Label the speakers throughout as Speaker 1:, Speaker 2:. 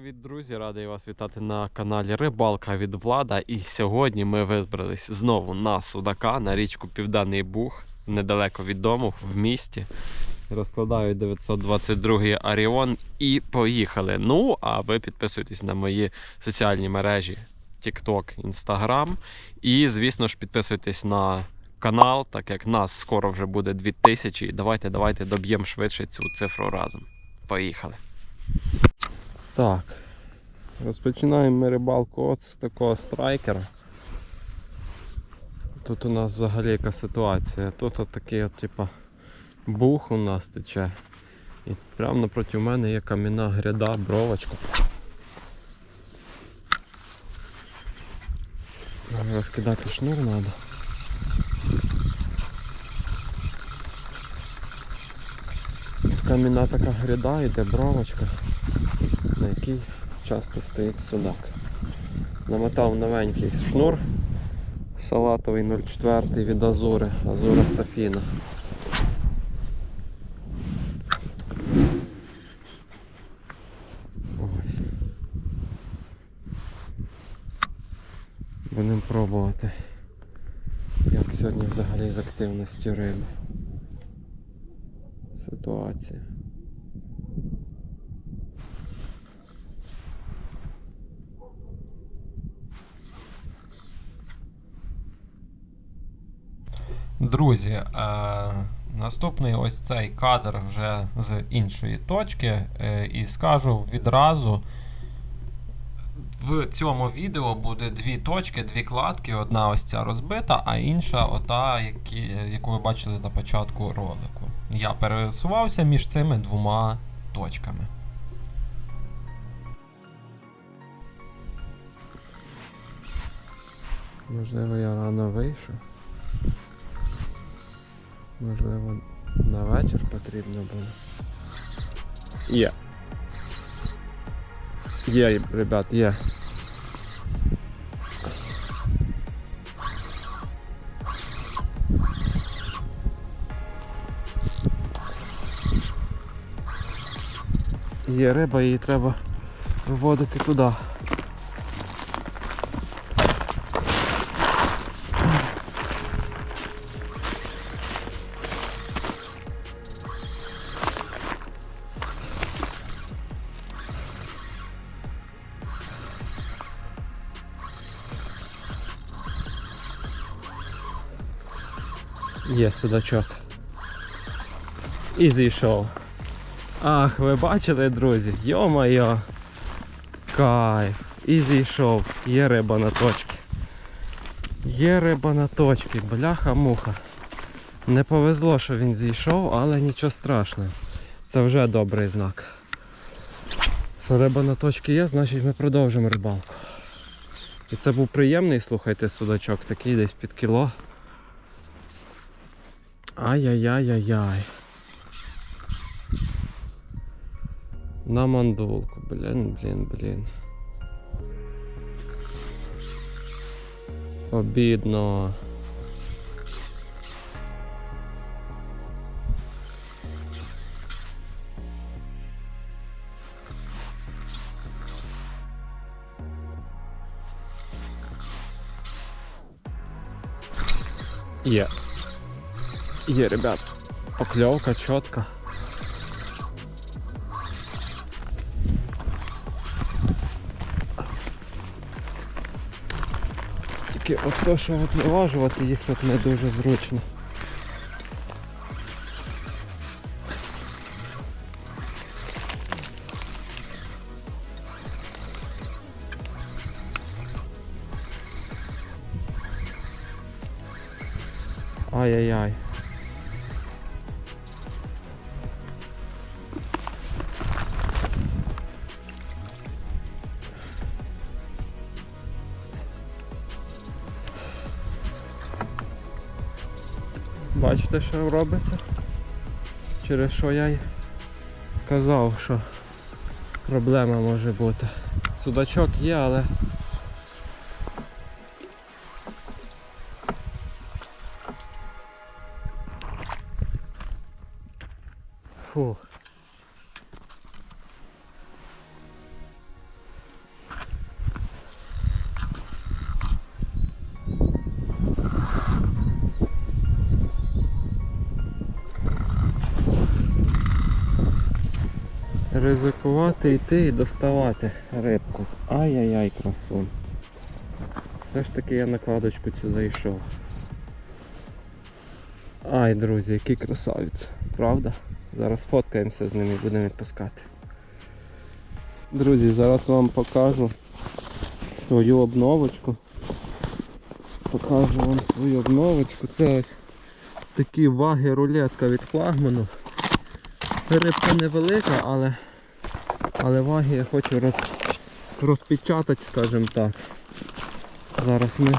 Speaker 1: привіт, друзі! Радий вас вітати на каналі Рибалка від Влада. І сьогодні ми вибрались знову на Судака на річку Південний Буг, недалеко від дому, в місті. Розкладаю 922 Аріон і поїхали. Ну, а ви підписуйтесь на мої соціальні мережі TikTok, Instagram. І, звісно ж, підписуйтесь на канал, так як нас скоро вже буде 2000. І давайте, давайте доб'ємо швидше цю цифру разом. Поїхали. Так. Розпочинаємо ми рибалку от з такого страйкера. Тут у нас взагалі яка ситуація. Тут от такий от, типа, бух у нас тече. І прямо напроти мене є кам'яна гряда, бровочка. Нам Розкидати шнур треба. Кам'яна така гряда, йде бровочка який часто стоїть судак. Намотав новенький шнур салатовий 04 від Азури, Азура Сафіна. Будемо пробувати, як сьогодні взагалі з активністю риби. Ситуація. Друзі, е, наступний ось цей кадр вже з іншої точки. Е, і скажу відразу. В цьому відео буде дві точки, дві кладки. Одна ось ця розбита, а інша ота, які, яку ви бачили на початку ролику. Я пересувався між цими двома точками. Можливо, я рано вийшов. Можливо, на вечір потрібно було. Є. Є, ребят, є. Є риба, її треба виводити туди. Є судачок. І зійшов. Ах, ви бачили, друзі? Йо-моє. Кайф. І зійшов. Є риба на точці. Є риба на точці. Бляха-муха. Не повезло, що він зійшов, але нічого страшного. Це вже добрий знак. Що риба на точці є, значить ми продовжимо рибалку. І це був приємний, слухайте, судачок, такий десь під кіло. Ай-яй-яй-яй-яй. На мандулку, блін, блін, блін. Обідно. Є. Є, ребят. Покльовка чітка. Тільки от то, що от виважувати їх тут не дуже зручно. Ай-яй-яй. Бачите, що робиться? Через що я й казав, що проблема може бути. Судачок є, але Фу. Ризикувати йти і доставати рибку. Ай-яй-яй, красун. Все ж таки я накладочку цю зайшов. Ай, друзі, який красавець, правда? Зараз фоткаємося з ним і будемо відпускати. Друзі, зараз вам покажу свою обновочку. Покажу вам свою обновочку. Це ось такі ваги рулетка від флагману. Рибка невелика, але, але ваги я хочу роз, розпечатати, скажімо так. Зараз ми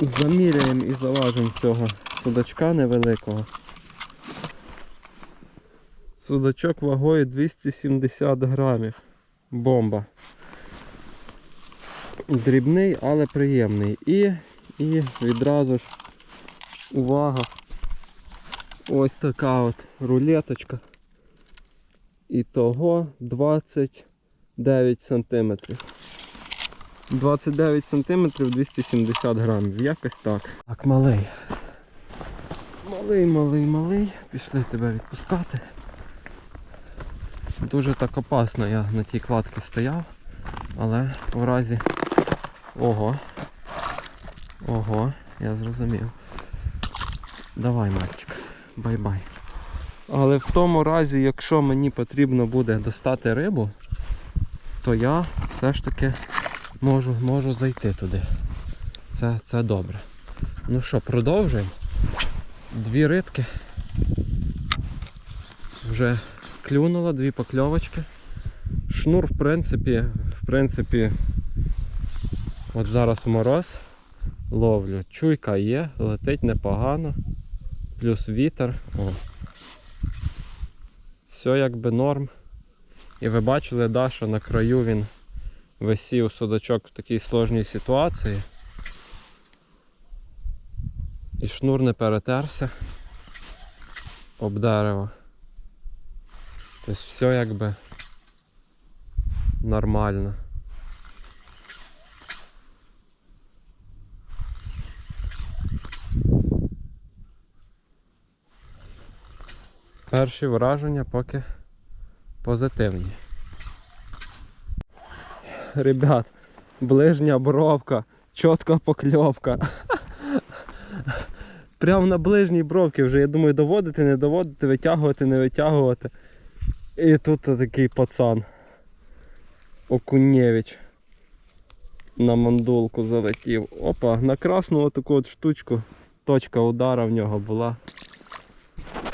Speaker 1: заміряємо і заважимо цього судачка невеликого. Судачок вагою 270 грамів. Бомба. Дрібний, але приємний. І, і відразу ж увага. Ось така от рулеточка. І того 29 сантиметрів. 29 сантиметрів 270 грамів. Якось так. Так, малий. Малий, малий, малий. Пішли тебе відпускати. Дуже так опасно я на тій кладці стояв, але в разі... Ого. Ого, я зрозумів. Давай, мальчик, бай-бай. Але в тому разі, якщо мені потрібно буде достати рибу, то я все ж таки можу, можу зайти туди. Це, це добре. Ну що, продовжуємо. Дві рибки. Вже клюнуло, дві покльовочки. Шнур, в принципі, в принципі, от зараз мороз ловлю. Чуйка є, летить непогано. Плюс вітер. О. Все якби норм. І ви бачили, да, що на краю він висів судачок в такій сложній ситуації. І шнур не перетерся об дерево. Тобто все якби нормально. Перші враження поки позитивні. Ребят, ближня бровка, чітка покльовка. Прямо на ближній бровці вже, я думаю, доводити, не доводити, витягувати, не витягувати. І тут такий пацан. Окунєвич. На мандулку залетів. Опа, на красну таку от штучку. Точка удара в нього була.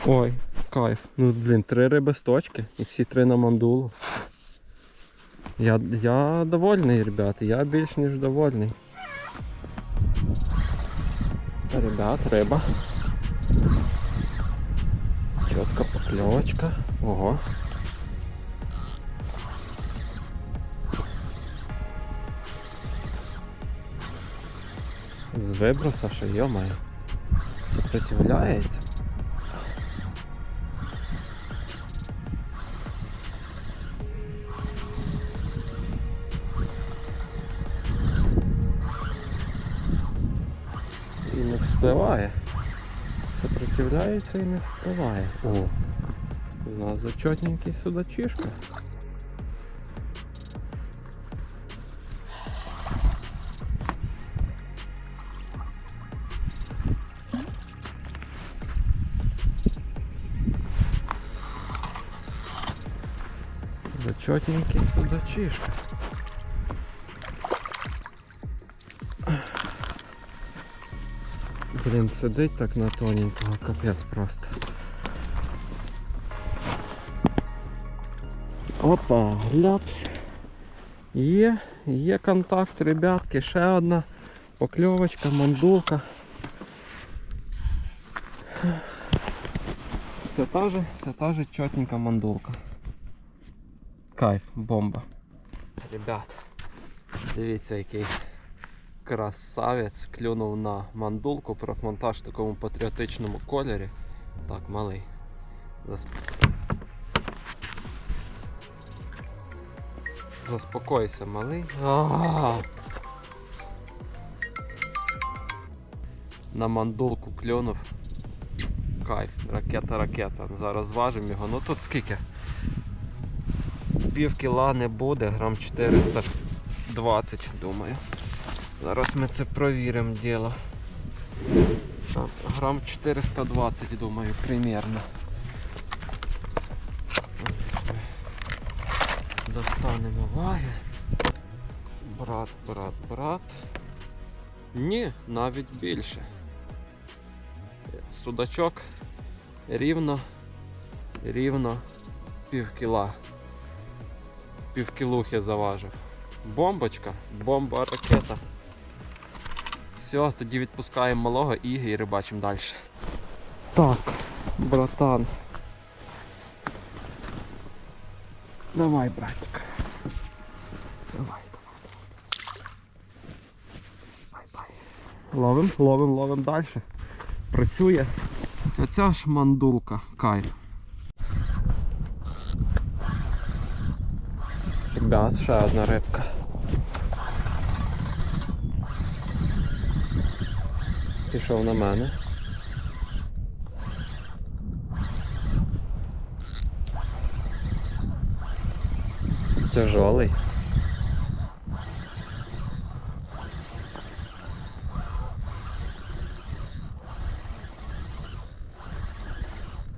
Speaker 1: Ой, кайф. Ну блін, три риби з точки і всі три на мандулу. Я, я довольний, ребята, я більш ніж довольний. Ребят, риба. Чітка покльовочка. Ого. З виброса що йомає. Сопротивляється. Вспливає. Сопротивляється і не вспливає. О! У нас зачетненький судачишка. Зачетненький судачишка. Блін, сидить так на тоненького, капець просто. Опа, гляпс. Є, є контакт, ребятки, ще одна покльовочка, мандулка. Це та же, це та же чотненька мандулка. Кайф, бомба. Ребят, дивіться який красавець клюнув на мандулку, профмонтаж в такому патріотичному кольорі. Так, малий. Засп... Заспокойся, малий. А-а-а! На мандулку клюнув. кайф. Ракета, ракета. Зараз зважимо його. Ну тут скільки? Пів кіла не буде, грам 420, думаю. Зараз ми це провіримо діло. Грам 420, думаю, примерно. Достанемо ваги. Брат, брат, брат. Ні, навіть більше. Судачок рівно, рівно пів кіла. Пів кілухи заважив. Бомбочка, бомба ракета. Все, тоді відпускаємо малого Іги і рибачимо далі. Так, братан. Давай, братик. Давай, давай. Бай-бай. Ловим, ловим, ловим далі. Працює. Це ця ж мандулка, кайф. Ребят, ще одна рибка. Пішов на мене. Тяжелий.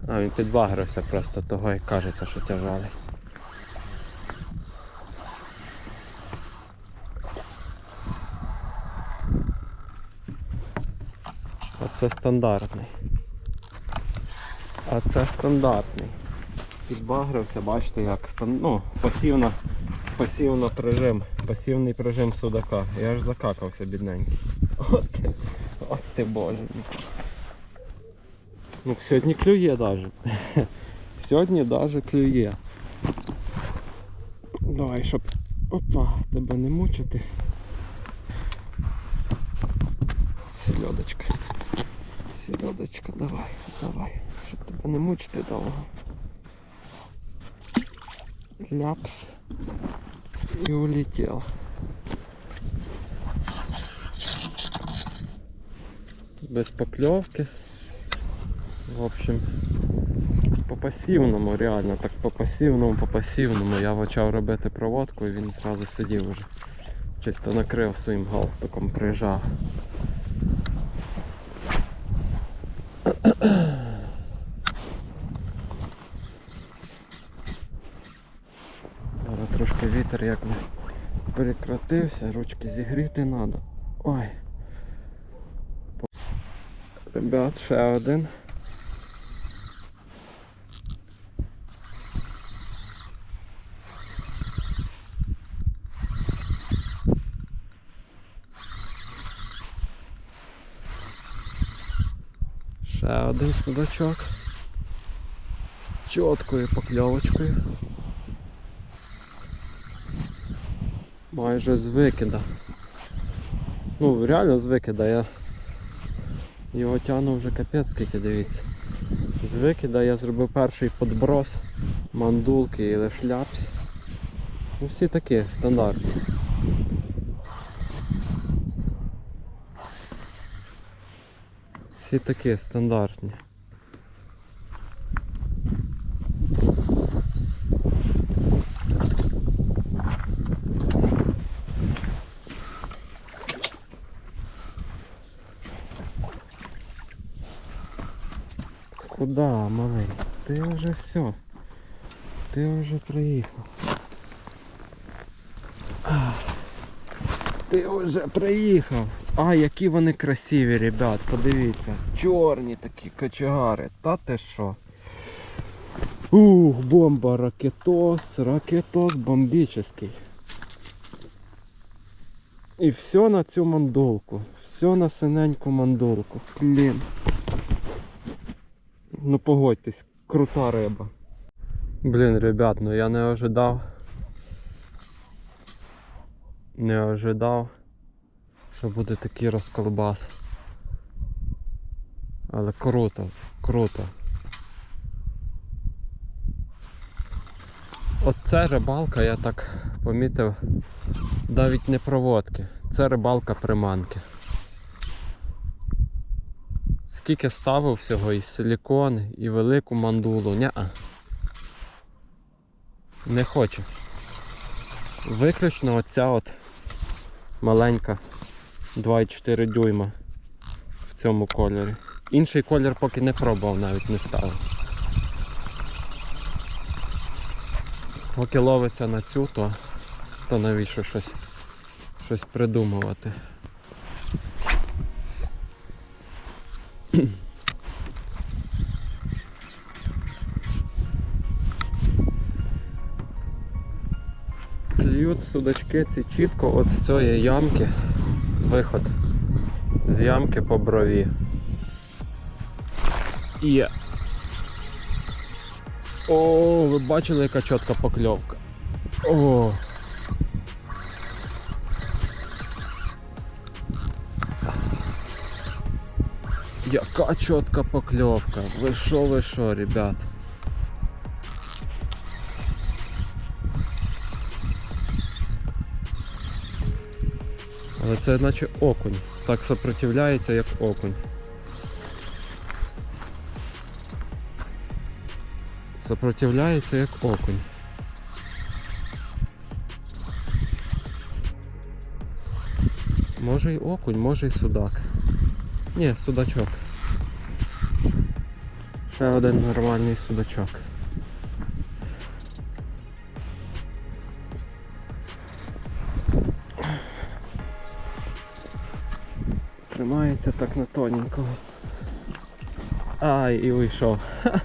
Speaker 1: А, він підбагрився просто того і кажеться, що тяжелий. Це стандартний. А це стандартний. Підбагрився, бачите, як ну, пасивно, пасивно прижим, пасивний прижим судака. Я аж закакався, бідненький. От от ти боже. Ну, сьогодні клює навіть. Сьогодні навіть клює. Давай, щоб опа, тебе не мучити. Сельодочка. Сельодочка, давай, давай. Щоб тебе не мучити довго. Ляпс. И улетел. Без поклевки. В общем, по пасивному, реально, так по пасивному, по пасивному. Я почав робити проводку і він зразу сидів уже. Чисто накрив своїм галстуком, прижав. Зараз трошки вітер як не перекратився, ручки зігріти треба. Ой. Ребят, ще один. Ще один судачок з чіткою покльовочкою. Майже з викида. Ну, реально з викида. Я його тягну вже капець скільки дивіться. З викида я зробив перший подброс, мандулки і лиш ляпс. Ну всі такі стандартні. Всі такі стандартні. Куда, малий? Ти вже все. Ти вже приїхав. Ти вже приїхав. А, які вони красиві, ребят, подивіться. Чорні такі кочегари. Та ти що? Ух, бомба, ракетос, ракетос бомбічний. І все на цю мандулку. Все на синеньку мандулку. Блін. Ну погодьтесь, крута риба. Блін, ребят, ну я не ожидав. Не ожидав, що буде такий розколбас. Але круто, круто. Оце рибалка, я так помітив, навіть не проводки. Це рибалка приманки. Скільки ставив всього і силікон, і велику мандулу. Ня-а. Не хочу. Виключно оця от маленька 2,4 дюйма в цьому кольорі. Інший колір поки не пробував, навіть не ставив. Поки ловиться на цю, то, то навіщо щось, щось придумувати. Клюють судачки ці чітко от з цієї ямки. Виход з ямки по брові. Є. О, ви бачили, яка чітка покльовка. О. Яка чітка покльовка. Ви шо, ви шо, ребят? Але це наче окунь. Так сопротивляється, як окунь. Сопротивляється як окунь. Може й окунь, може й судак. Ні, судачок. Ще один нормальний судачок. Тримається так на тоненького. Ай, і уйшов. Ха,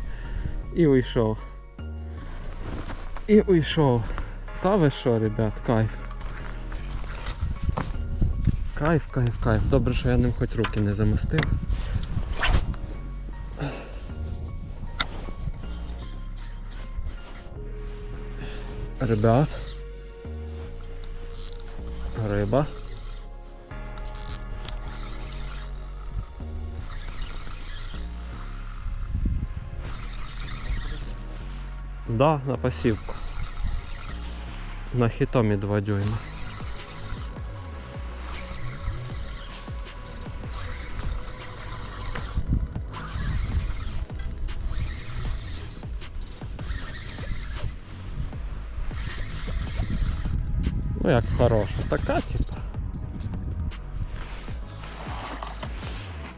Speaker 1: І уйшов. І уйшов. Та ви що, ребят, кайф. Кайф, кайф, кайф. Добре, що я ним хоч руки не замастив. Ребят. Риба. Да, на пасівку. На хітомі 2 дюйма. Ну як хороша, така типа.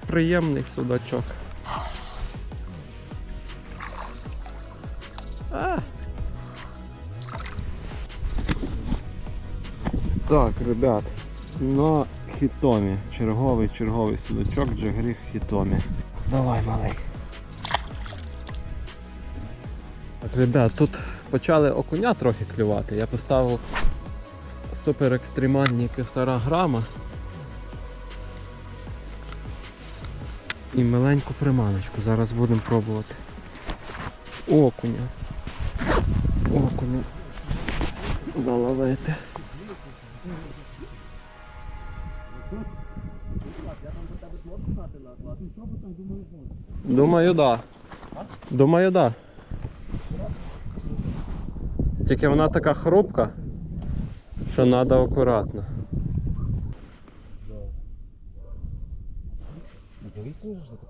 Speaker 1: Приємний судачок. А. Так, ребят, на хітомі. Черговий черговий судачок, джигріх хітомі. Давай, малий. Так, ребят, тут почали окуня трохи клювати. Я поставив супер екстремальні півтора грама. І маленьку приманочку. Зараз будемо пробувати. Окуня. Окуня. Заловити. Думаю, да. Думаю, да. Тільки вона така хрупка, що треба акуратно.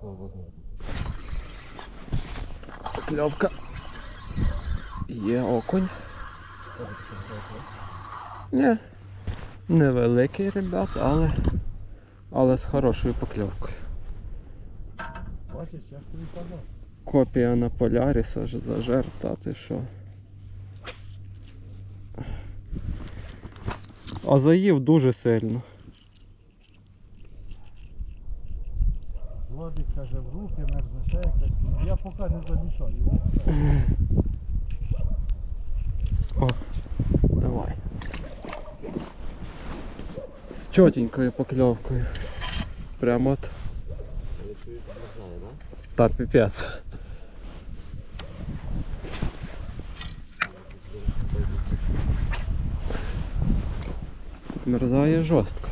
Speaker 2: Возможно?
Speaker 1: Кльовка. Є окунь. Ні. Невеликий, ребят, але, але з хорошою покльовкою. Копія на Поляріса ж за жерта, ти що? А заїв дуже сильно.
Speaker 2: Владик каже, в руки мерзне ще якась. Ну, Я поки не замішаю.
Speaker 1: О, давай. З чотенькою покльовкою. Прямо от. Та піпець. Мерзає жорстко.
Speaker 2: А, це личка маленька, а ти теж маленький, так?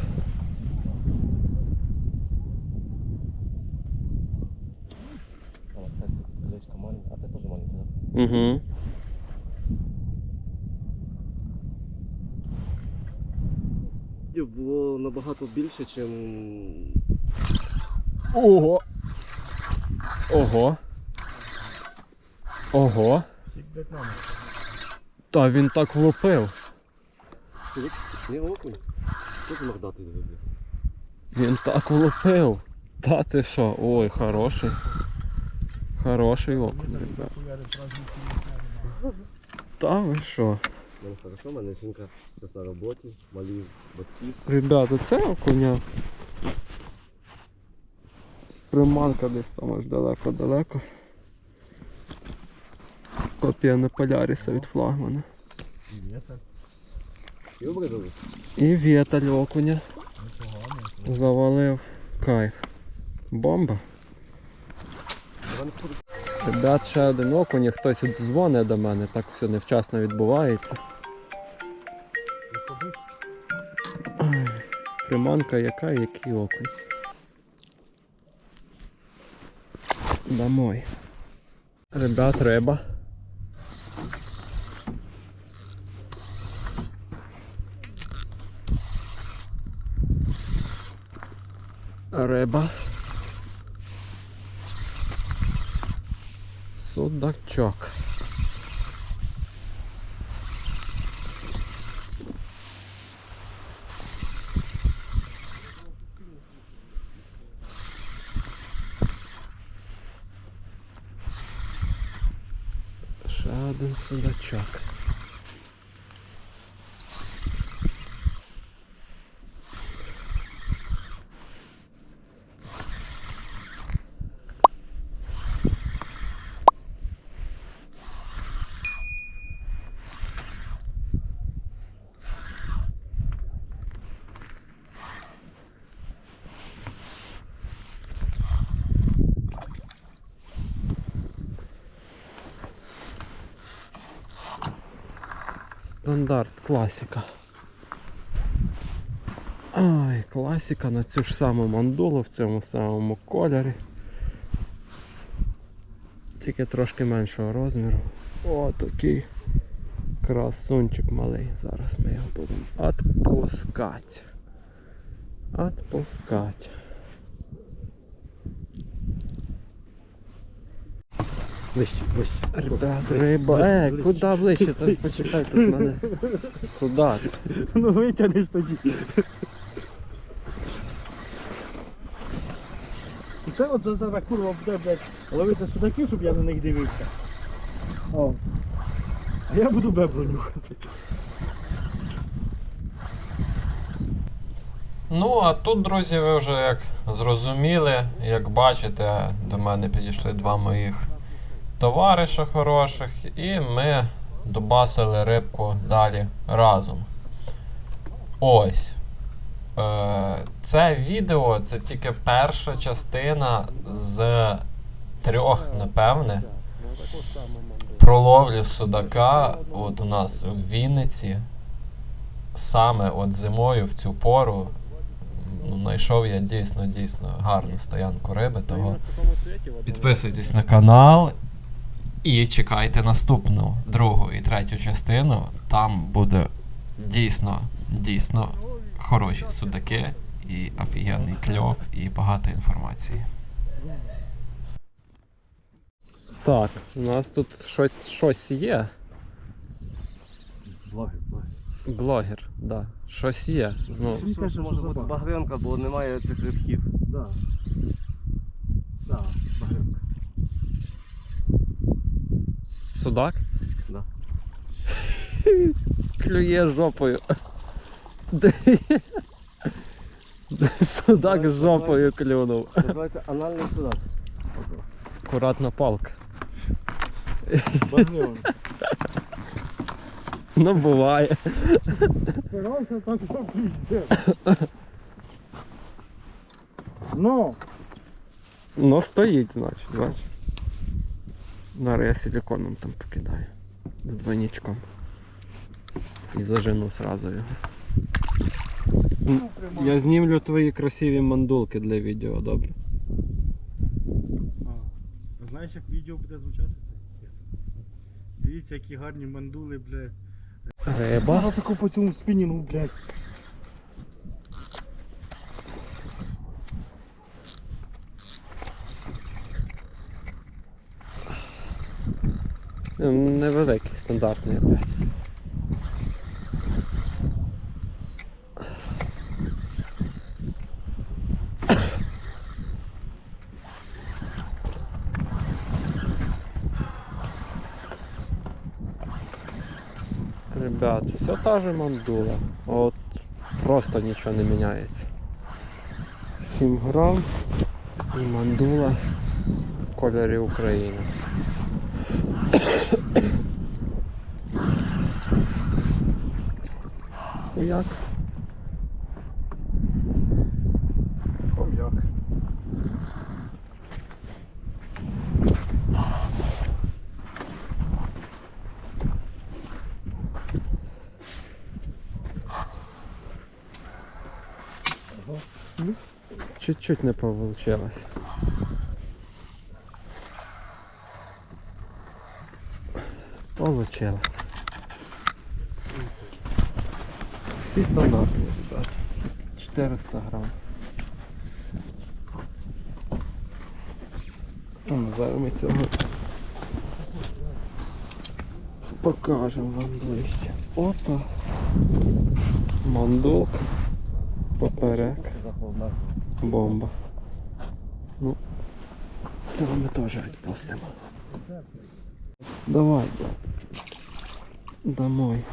Speaker 1: Угу.
Speaker 2: Було набагато більше, ніж
Speaker 1: Ого! Ого. Ого. Та він так влупив.
Speaker 2: Не окунь. Що ти мордатий робив?
Speaker 1: Він так влупив. Та ти що? Ой, хороший. Хороший окунь, ребят. Та ви що?
Speaker 2: Мене хорошо, в мене жінка зараз на роботі, малі батьків.
Speaker 1: Ребята, це окуня. Приманка десь там аж далеко-далеко. Копія на Поляріса від флагмана.
Speaker 2: І
Speaker 1: віталь окуня. Завалив. Кайф. Бомба. Ребят, ще один окунь, хтось дзвонить до мене, так все невчасно відбувається. Приманка яка, який окунь. Домой. Ребят, риба. Риба. Судачок. Ще один судачок. Стандарт, класика. Ай, класика на цю ж саму мандулу в цьому самому кольорі. Тільки трошки меншого розміру. О, такий красунчик малий. Зараз ми його будемо відпускати. Відпускати.
Speaker 2: Ближче, ближче.
Speaker 1: Ребят, риба. Е, куди ближче? Та почекай, тут в мене судак.
Speaker 3: Ну витягнеш тоді. І це от за зараз курва буде, блядь, ловити судаків, щоб я на них дивився. О. А я буду бебру нюхати.
Speaker 1: Ну, а тут, друзі, ви вже як зрозуміли, як бачите, до мене підійшли два моїх товариша хороших, і ми добасили рибку далі разом. Ось. Е, Це відео це тільки перша частина з трьох, напевне, про ловлю судака от у нас в Вінниці. Саме от зимою в цю пору ну, знайшов я дійсно дійсно гарну стоянку риби. Того підписуйтесь на канал і чекайте наступну другу і третю частину. Там буде дійсно, дійсно хороші судаки і офігенний кльов, і багато інформації. Так, у нас тут щось, щось є.
Speaker 2: Благи, благи.
Speaker 1: Блогер, да. Щось є. Ну,
Speaker 3: Він каже,
Speaker 2: може бути багрянка, бо немає цих рибків.
Speaker 3: Да. Да, багрянка.
Speaker 1: Судак?
Speaker 2: Да.
Speaker 1: Клює жопою. Судак жопою клюнув.
Speaker 2: Називається анальний судак.
Speaker 1: Акуратна палка.
Speaker 3: Багрянка.
Speaker 1: Ну буває.
Speaker 3: Спирався так, що пізде. Ну,
Speaker 1: Ну стоїть, значить, бач. Зараз я силиконом там покидаю. З двойничком. І зажену сразу його. Я знімлю твої красиві мандулки для відео, добре?
Speaker 3: А знаєш, як відео буде звучати це? Дивіться, які гарні мандули, блядь.
Speaker 1: Риба.
Speaker 3: Зараз таку по цьому спінінгу, блядь.
Speaker 1: Невеликий, стандартний опять. Ребят, все та же мандула. От просто нічого не міняється. 7 грам і мандула в кольорі України. Як?
Speaker 3: Хом'як.
Speaker 1: Чуть-чуть не получилось. Получилось. Всі стандартні, ребят. 400 грам. Зараз ми цього покажемо вам ближче. Опа. Мандулк. Поперек. Бомба. Ну, це ми теж відпустимо. Давай. Домой.